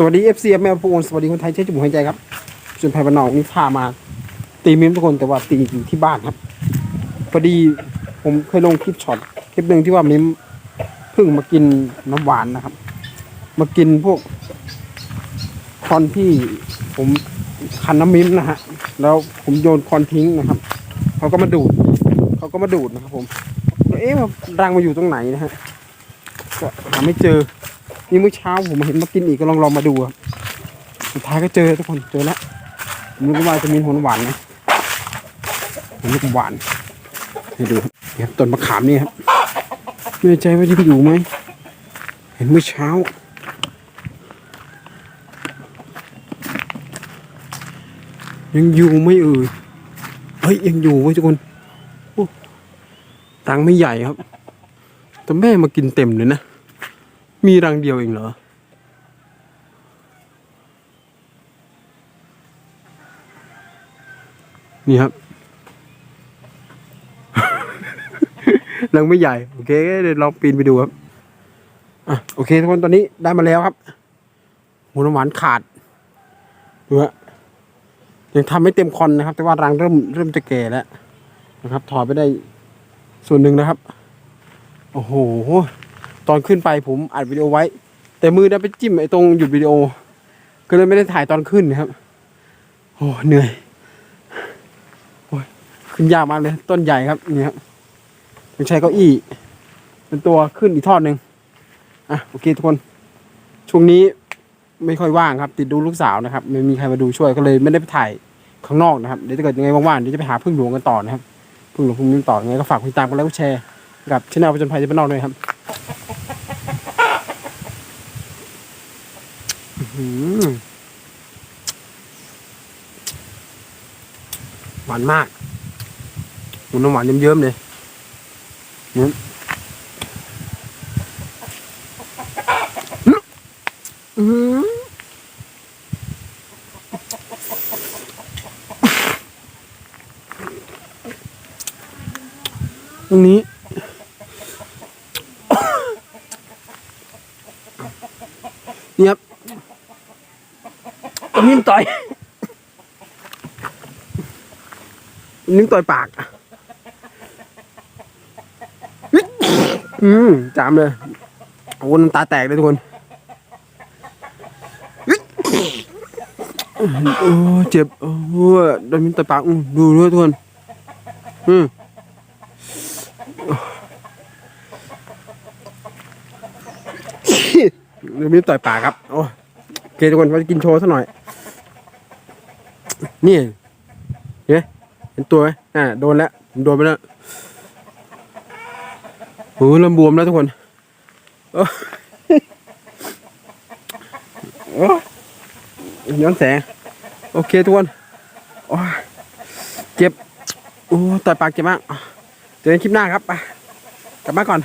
สวัสดีเอฟซีแม่ปูนสวัสดีคนไทยเชื่อจมูกหายใจครับส่วนไผ่บานนอกนี่พามา ตีมิมทุกคนแต่ว่าตีอยู่ที่บ้านครับพอดีผมเคยลงคลิปช็อตคลิปหนึ่งที่ว่ามิมเพิ่งมากินน้ำหวานนะครับ มากินพวกคอนที่ผมคันน้ำมิมนะฮะแล้วผมโยนคอนทิ้งนะครับเขาก็มาดูดเขาก็มาดูดนะครับ ผมเอ๊ะรังมาอยู่ตรงไหนนะฮะก็หาไม่เจอ นี่เมื่อเช้าผมเห็นมากินอีกก็ลองลองมาดูครับสุดท้ายก็เจอทุกคนเจอแล้วมรู้ว่าจะมีหัวหวานไหมหัวหวานให้ดูครับนี่ครับต้นมะขามนี่ครับไม่แน่ใจว่ายังอยู่ไหมเห็นเมื่อเช้ายังอยู่ไม่เอ่ยเฮ้ยยังอยู่เว้ยทุกคนตังไม่ใหญ่ครับ แต่แม่มากินเต็มเลยนะ มีรังเดียวเองเหรอ นี่ครับ รังไม่ใหญ่ โอเค เดี๋ยวลองปีนไปดูครับ อะ โอเคทุกคนตอนนี้ได้มาแล้วครับหัวน้ำหวานขาดดูฮะยังทำไม่เต็มคอนนะครับ แต่ว่ารังเริ่มเริ่มจะแก่แล้วนะครับ ถอดไปได้ส่วนหนึ่งนะครับ โอ้โห ตอนขึ้นไปผมอัดวิดีโอไว้ แต่มือได้ไปจิ้มไอ้ตรงหยุดวิดีโอ ก็เลยไม่ได้ถ่ายตอนขึ้นนะครับ โอ้เหนื่อยโอ้ยขึ้นยากมากเลย ต้นใหญ่ครับนี่ครับต้องใช้เก้าอี้เป็นตัวขึ้นอีกทอดหนึ่งอะโอเคทุกคน ช่วงนี้ไม่ค่อยว่างครับ ติดดูลูกสาวนะครับ ไม่มีใครมาดูช่วยก็เลยไม่ได้ไปถ่ายข้างนอกนะครับ เดี๋ยวถ้าเกิดยังไงว่างๆเดี๋ยวจะไปหาพึ่งหลวงกันต่อนะครับ พึ่งหลวงพึ่งนิ้มต่อยังไงก็ฝากติดตามกันแล้วก็แชร์กับช่องประจนภัยที่บ้านนอกด้วยครับ อืม หวานมากหมูน้ำหวานเยิ้มๆเลยเนี่ยอืมตรงนี้นี่ครับ นิ่มต่อย นิ่มต่อยปาก อืมจามเลยโอ้น้ำตาแตกเลยทุกคนโอ้เจ็บโอ้โดนมิ้นต่อยปากดูด้วยทุกคน อืมโดนมิ้นต่อยปากครับ โอ้โอเคทุกคนมากินโชว์สักหน่อย นี่เห็นไหมเห็นตัวไหมอ่าโดนแล้วผมโดนไปแล้วโอ้โหเริ่มบวมแล้วทุกคนโอ้ย้อนแสง โอเคทุกคนโอ้เจ็บ โอ้ต่อยปากเจ็บมาก เจอกันคลิปหน้าครับไปกลับบ้านก่อน